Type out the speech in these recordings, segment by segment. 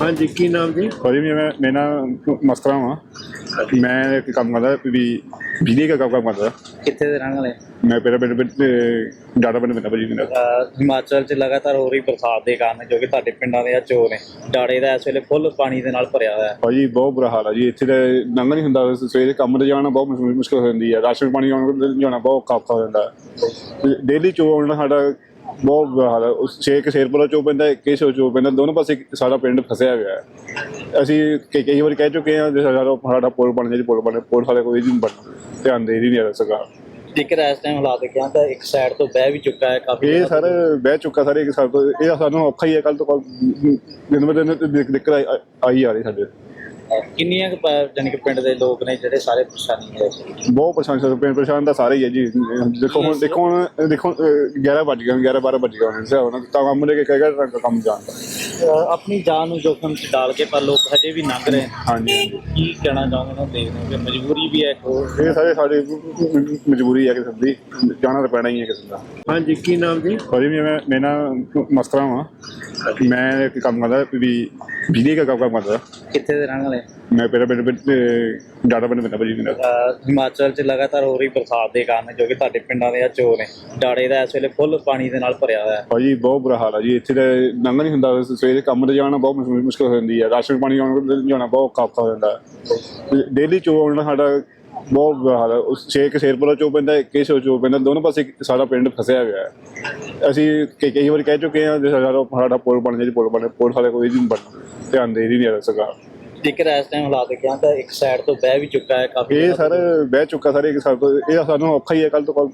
ਹਾਂਜੀ ਕੀ ਨਾਮ ਜੀ? ਭਾਜੀ ਮੈਂ ਮੈਂ ਨਾ ਮਸਤਰਾ ਵਾਂ। ਮੈਂ ਇੱਕ ਕੰਮ ਕਰਦਾ ਵੀ ਬਿਜਲੀ ਦਾ ਕੰਮ ਕਰਦਾ। ਕਿੱਥੇ ਦੇ ਰਹਿਣ ਵਾਲੇ? ਮੈਂ ਪਹਿਲਾਂ ਪਿੰਡ ਵਿੱਚ ਡਾਟਾ ਪਿੰਡ ਪੈਂਦਾ ਭਾਜੀ ਮੇਰਾ। ਹਿਮਾਚਲ 'ਚ ਲਗਾਤਾਰ ਹੋ ਰਹੀ ਬਰਸਾਤ ਦੇ ਕਾਰਨ ਜੋ ਕਿ ਤੁਹਾਡੇ ਪਿੰਡਾਂ ਦੇ ਆ ਚੋਰ ਨੇ। ਡਾੜੇ ਦਾ ਇਸ ਵੇਲੇ ਫੁੱਲ ਪਾਣੀ ਦੇ ਨਾਲ ਭਰਿਆ ਹੋਇਆ ਹੈ। ਭਾਜੀ ਬਹੁਤ ਬੁਰਾ ਹਾਲ ਆ ਜੀ। ਇੱਥੇ ਤਾਂ ਲੰਘ ਨਹੀਂ ਹੁੰਦਾ ਸਵੇਰੇ ਕੰਮ ਤੇ ਜਾਣਾ ਬਹੁਤ ਮੁਸ਼- ਮੁਸ਼ਕਲ ਹੋ ਜਾਂਦੀ ਹੈ ਰਾਸ਼ਨ ਪਾਣੀ ਆਉਣ ਜਾਣਾ ਬਹੁਤ ਔਖਾ ਹੋ ਜਾਂਦਾ। ਡੇਲੀ ਚੋ ਆਉਣਾ ਸਾਡਾ ਬਹੁਤ ਬੁਰਾ ਹਾਲ ਹੈ। ਉਸ ਛੇ ਕੁ ਸ਼ੇਰਪੁਰਾ ਚੋ ਪੈਂਦਾ ਇੱਕ ਹੀ ਸ਼ੋ ਚੋ ਪੈਂਦਾ ਦੋਨੋਂ ਪਾਸੇ ਸਾਡਾ ਪਿੰਡ ਫਸਿਆ ਹੋਇਆ ਹੈ। ਅਸੀਂ ਕਈ ਕਈ ਵਾਰ ਕਹਿ ਚੁੱਕੇ ਹਾਂ ਜੇ ਸਾਡਾ ਸਾਡਾ ਪੁਲ ਬਣ ਜੀ ਪੁਲ ਬਣੇ ਪੁਲ ਵਾਲੇ ਕੋਈ ਨਹੀਂ ਬਣ ਧਿਆਨ ਦੇ ਹੀ ਨਹੀਂ ਰਿਹਾ ਸਰਕਾਰ। ਜੇਕਰ ਇਸ ਟਾਈਮ ਹਾਲਾਤ ਦੇਖਿਆ ਤਾਂ ਇੱਕ ਸਾਈਡ ਤੋਂ ਬਹਿ ਵੀ ਚੁੱਕਾ ਹੈ ਕਾਫੀ ਇਹ ਸਰ ਬਹਿ ਚੁੱਕਾ ਸਾਰੇ ਇੱਕ ਸਾਲ ਤੋਂ ਇਹ ਸਾਨੂੰ ਔਖਾ ਹੀ ਹੈ ਕੱਲ ਤੋਂ ਕੱਲ ਦਿਨ ਬ ਦਿਨ ਦਿੱਕ- ਦਿੱਕਤ ਆਈ- ਆ ਰਹੀ ਸਾਡੇ। ਕਿੰਨੀਆਂ ਕੁ ਪ- ਜਾਣੀ ਕਿ ਪਿੰਡ ਦੇ ਲੋਕ ਨੇ ਜਿਹੜੇ ਸਾਰੇ ਪਰੇਸ਼ਾਨੀ ਹੈ? ਬਹੁਤ ਪਰੇਸ਼ਾਨ ਸਰ ਪਿੰਡ ਪਰੇਸ਼ਾਨ ਤਾਂ ਸਾਰੇ ਹੀ ਹੈ ਜੀ। ਦੇਖੋ ਹੁਣ ਦੇਖੋ ਹੁਣ ਦੇਖੋ ਅਹ 11 ਵੱਜ ਗਏ 11 12 ਵੱਜ ਗਏ ਹੁਣ। ਇਸ ਹੁਣ ਤਾਂ ਕੰਮ ਲੈ ਕੇ ਕਹੇਗਾ ਕੰਮ ਜਾਣਦਾ ਅਹ ਆਪਣੀ ਜਾਨ ਨੂੰ ਜੋਖਮ 'ਚ ਡਾਲ ਕੇ ਪਰ ਲੋਕ ਹਜੇ ਵੀ ਲੰਘ ਰਹੇ ਨੇ। ਹਾਂਜੀ ਹਾਂਜੀ। ਕੀ ਕਹਿਣਾ ਚਾਹੁੰਦੇ ਨੇ? ਦੇਖਦੇ ਹੋ ਕਿ ਮਜਬੂਰੀ ਵੀ ਹੈ ਇੱਕ ਹੋਰ। ਇਹ ਸਾਰੇ ਸਾਡੀ ਮਜਬੂਰੀ ਹੈ ਕਿਸੇ ਦੀ। ਜਾਣਾ ਤਾਂ ਪੈਣਾ ਹੀ ਹੈ ਕਿਸੇ ਦਾ। ਹਾਂਜੀ ਕੀ ਨਾਮ ਜੀ? ਭਾਜੀ ਮੈਂ ਮੈਂ ਨਾ ਮਸਤਰਾ ਵਾਂ। ਮੈਂ ਇੱਕ ਕੰਮ ਕਰਦਾ ਵੀ ਬਿਜਲੀ ਦਾ ਕੰਮ ਕਰਦਾ ਕਿੱਥੇ ਦੇ ਰਹਿਣ ਵਾਲੇ ਮੈਂ ਪਹਿਲਾਂ ਪਿੰਡ ਵਿੱਚ ਡਾਟਾ ਪਿੰਡ ਪੈਂਦਾ ਭਾਜੀ ਮੇਰਾ। ਅਹ ਹਿਮਾਚਲ 'ਚ ਲਗਾਤਾਰ ਹੋ ਰਹੀ ਬਰਸਾਤ ਦੇ ਕਾਰਨ ਜੋ ਕਿ ਤੁਹਾਡੇ ਪਿੰਡਾਂ ਦੇ ਆ ਚੋਰ ਨੇ। ਡਾੜੇ ਦਾ ਇਸ ਵੇਲੇ ਫੁੱਲ ਪਾਣੀ ਦੇ ਨਾਲ ਭਰਿਆ ਹੋਇਆ ਹੈ। ਭਾਜੀ ਬਹੁਤ ਬੁਰਾ ਹਾਲ ਆ ਜੀ। ਇੱਥੇ ਤਾਂ ਨਹੀਂ ਹੁੰਦਾ ਸਵੇਰੇ ਕੰਮ ਤੇ ਜਾਣਾ ਬਹੁਤ ਮੁਸ਼- ਮੁਸ਼ਕਲ ਹੋ ਜਾਂਦੀ ਹੈ ਰਾਸ਼ਨ ਪਾਣੀ ਆਉਣ ਜਾਣਾ ਬਹੁਤ ਔਖਾ ਹੋ ਜਾਂਦਾ। ਡੇਲੀ ਚੋ ਆਉਣਾ ਸਾਡਾ ਬਹੁਤ ਬੁਰਾ ਹਾਲ ਹੈ। ਉਸ ਛੇ ਕੁ ਸ਼ੇਰਪੁਰਾ ਚੋ ਪੈਂਦਾ ਇੱਕ ਹੀ ਚੋ ਪੈਂਦਾ ਦੋਨੋਂ ਪਾਸੇ ਸਾਡਾ ਪਿੰਡ ਫਸਿਆ ਹੋਇਆ ਹੈ। ਅਸੀਂ ਕਈ ਕਈ ਵਾਰ ਕਹਿ ਚੁੱਕੇ ਹਾਂ ਜੇ ਸਾਡਾ ਸਾਡਾ ਪੁਲ ਬਣ ਜੀ ਪੁਲ ਬਣੇ ਪੁਲ ਵਾਲੇ ਕੋਈ ਨਹੀਂ ਬਣ ਧਿਆਨ ਦੇ ਹੀ ਨਹੀਂ ਰਿਹਾ ਸਰਕਾਰ। ਜੇਕਰ ਇਸ ਟਾਈਮ ਹਾਲਾਤ ਦੇਖਿਆ ਤਾਂ ਇੱਕ ਸਾਈਡ ਤੋਂ ਬਹਿ ਵੀ ਚੁੱਕਾ ਹੈ ਕਾਫੀ ਇਹ ਸਰ ਬਹਿ ਚੁੱਕਾ ਸਾਰੇ ਇੱਕ ਸਾਲ ਤੋਂ। ਇਹ ਸਾਨੂੰ ਔਖਾ ਹੀ ਹੈ ਕੱਲ ਤੋਂ ਕੱਲ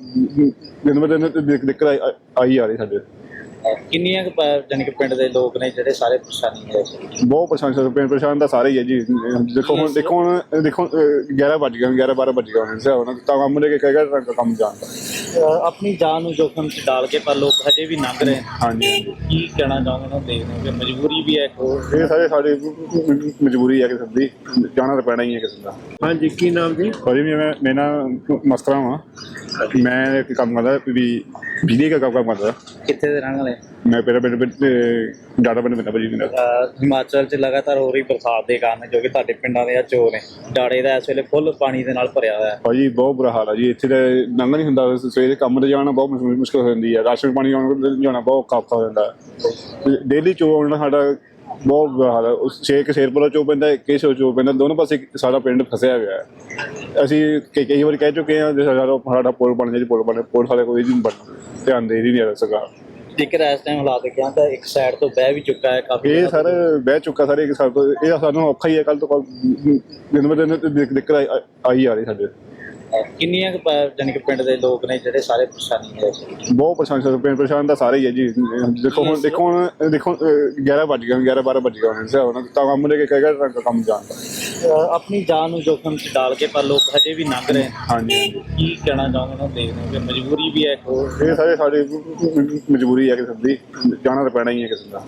ਦਿਨ ਬ ਦਿਨ ਦਿੱਕ- ਦਿੱਕਤ ਆਈ- ਆ ਰਹੀ ਸਾਡੇ। ਕਿੰਨੀਆਂ ਕੁ ਪ- ਜਾਣੀ ਕਿ ਪਿੰਡ ਦੇ ਲੋਕ ਨੇ ਜਿਹੜੇ ਸਾਰੇ ਪਰੇਸ਼ਾਨੀ ਹੈ? ਬਹੁਤ ਪਰੇਸ਼ਾਨ ਸਰ ਪਿੰਡ ਪਰੇਸ਼ਾਨ ਤਾਂ ਸਾਰੇ ਹੀ ਹੈ ਜੀ। ਦੇਖੋ ਹੁਣ ਦੇਖੋ ਹੁਣ ਦੇਖੋ ਅਹ 11 ਵੱਜ ਗਏ 11 12 ਵੱਜ ਗਏ ਹੁਣ। ਇਸ ਹੁਣ ਤਾਂ ਕੰਮ ਲੈ ਕੇ ਕਹੇਗਾ ਕੰਮ ਜਾਣਦਾ ਅਹ ਆਪਣੀ ਜਾਨ ਨੂੰ ਜੋਖਮ 'ਚ ਡਾਲ ਕੇ ਪਰ ਲੋਕ ਹਜੇ ਵੀ ਲੰਘ ਰਹੇ ਨੇ। ਹਾਂਜੀ ਹਾਂਜੀ। ਕੀ ਕਹਿਣਾ ਚਾਹੁੰਦੇ ਨੇ ਦੇਖਦੇ ਕਿ ਮਜਬੂਰੀ ਵੀ ਹੈ ਇਹ ਸਾਰੇ ਸਾਡੀ ਮਜਬੂਰੀ ਹੈ ਕਿਸੇ ਦੀ। ਜਾਣਾ ਤਾਂ ਪੈਣਾ ਹੀ ਹੈ ਕਿਸੇ ਦਾ। ਹਾਂਜੀ ਕੀ ਨਾਮ ਜੀ? ਭਾਜੀ ਮੈਂ ਮੈਂ ਨਾ ਮਸਤਰਾ ਵਾਂ। ਮੈਂ ਇੱਕ ਕੰਮ ਕਰਦਾ ਵੀ ਬਿਜਲੀ ਦਾ ਕੰਮ ਕਰਦਾ ਕਿੱਥੇ ਦੇ ਰਹਿਣ ਵਾਲੇ ਮੈਂ ਪਹਿਲਾਂ ਪਿੰਡ ਵਿੱਚ ਡਾਟਾ ਪਿੰਡ ਪੈਂਦਾ ਭਾਜੀ ਮੇਰਾ ਅਹ ਹਿਮਾਚਲ 'ਚ ਲਗਾਤਾਰ ਹੋ ਰਹੀ ਬਰਸਾਤ ਦੇ ਕਾਰਨ ਜੋ ਕਿ ਤੁਹਾਡੇ ਪਿੰਡਾਂ ਦੇ ਆ ਚੋਰ ਨੇ ਡਾੜੇ ਦਾ ਇਸ ਵੇਲੇ ਫੁੱਲ ਪਾਣੀ ਦੇ ਨਾਲ ਭਰਿਆ ਹੋਇਆ ਹੈ। ਭਾਜੀ ਬਹੁਤ ਬੁਰਾ ਹਾਲ ਆ ਜੀ। ਇੱਥੇ ਤਾਂ ਲੰਘ ਨਹੀਂ ਹੁੰਦਾ। ਸਵੇਰੇ ਕੰਮ ਤੇ ਜਾਣਾ ਬਹੁਤ ਮੁਸ਼- ਮੁਸ਼ਕਲ ਹੋ ਜਾਂਦੀ ਹੈ ਰਾਸ਼ਨ ਪਾਣੀ ਆਉਣ ਜਾਣਾ ਬਹੁਤ ਔਖਾ ਹੋ ਜਾਂਦਾ। ਡੇਲੀ ਚੋ ਆਉਣਾ ਸਾਡਾ ਬਹੁਤ ਬੁਰਾ ਹਾਲ ਹੈ। ਉਸ ਛੇ ਕੁ ਸ਼ੇਰਪੁਰਾ ਚੋ ਪੈਂਦਾ ਇੱਕ ਹੀ ਚੋ ਪੈਂਦਾ ਦੋਨੋਂ ਪਾਸੇ ਸਾਡਾ ਪਿੰਡ ਫਸਿਆ ਹੋਇਆ ਹੈ। ਅਸੀਂ ਕਈ ਕਈ ਵਾਰ ਕਹਿ ਚੁੱਕੇ ਹਾਂ ਜੇ ਸਾਡਾ ਸਾਡਾ ਪੁਲ ਬਣ ਜਾਏ ਪੁਲ ਬਣੇ ਪੁਲ ਵਾਲੇ ਕੋਈ ਨਹੀਂ ਬਣ ਧਿਆਨ ਦੇ ਹੀ ਨਹੀਂ ਰਿਹਾ ਸਰਕਾਰ। ਜੇਕਰ ਇਸ ਟਾਈਮ ਹਾਲਾਤ ਦੇਖਿਆ ਤਾਂ ਇੱਕ ਸਾਈਡ ਤੋਂ ਬਹਿ ਵੀ ਚੁੱਕਾ ਹੈ ਕਾਫੀ ਇਹ ਸਰ ਬਹਿ ਚੁੱਕਾ ਸਾਰੇ ਇੱਕ ਸਾਲ ਤੋਂ ਇਹ ਸਾਨੂੰ ਔਖਾ ਹੀ ਹੈ ਕੱਲ ਤੋਂ ਕੱਲ ਦਿਨ ਬ ਦਿਨ ਦਿੱਕ- ਦਿੱਕਤ ਆਈ- ਆ ਰਹੀ ਸਾਡੇ। ਕਿੰਨੀਆਂ ਜਾਣੀ ਕਿ ਪਿੰਡ ਦੇ ਲੋਕ ਨੇ ਜਿਹੜੇ ਸਾਰੇ ਪਰੇਸ਼ਾਨੀ ਹੈ? ਬਹੁਤ ਪਰੇਸ਼ਾਨ ਸਰ ਪਿੰਡ ਪਰੇਸ਼ਾਨ ਤਾਂ ਸਾਰੇ ਹੀ ਹੈ ਜੀ। ਦੇਖੋ ਹੁਣ ਦੇਖੋ ਹੁਣ ਦੇਖੋ ਅਹ 11 ਵੱਜ ਗਏ 11 12 ਵੱਜ ਗਏ ਹੁਣ। ਹੁਣ ਤਾਂ ਕੰਮ ਲੈ ਕੇ ਕਹੇਗਾ ਕੰਮ ਜਾਣਦਾ ਅਹ ਆਪਣੀ ਜਾਨ ਨੂੰ ਜੋਖਮ 'ਚ ਡਾਲ ਕੇ ਪਰ ਲੋਕ ਹਜੇ ਵੀ ਲੰਘ ਰਹੇ ਨੇ। ਹਾਂਜੀ ਹਾਂਜੀ। ਕੀ ਕਹਿਣਾ ਚਾਹੁੰਦੇ ਨੇ? ਦੇਖਦੇ ਹੋ ਕਿ ਮਜਬੂਰੀ ਵੀ ਹੈ ਇੱਕ ਹੋਰ। ਇਹ ਸਾਰੇ ਸਾਡੀ ਮਜਬੂਰੀ ਹੈ ਕਿਸੇ ਦੀ। ਜਾਣਾ ਤਾਂ ਪੈਣਾ ਹੀ ਹੈ ਕਿਸੇ ਦਾ।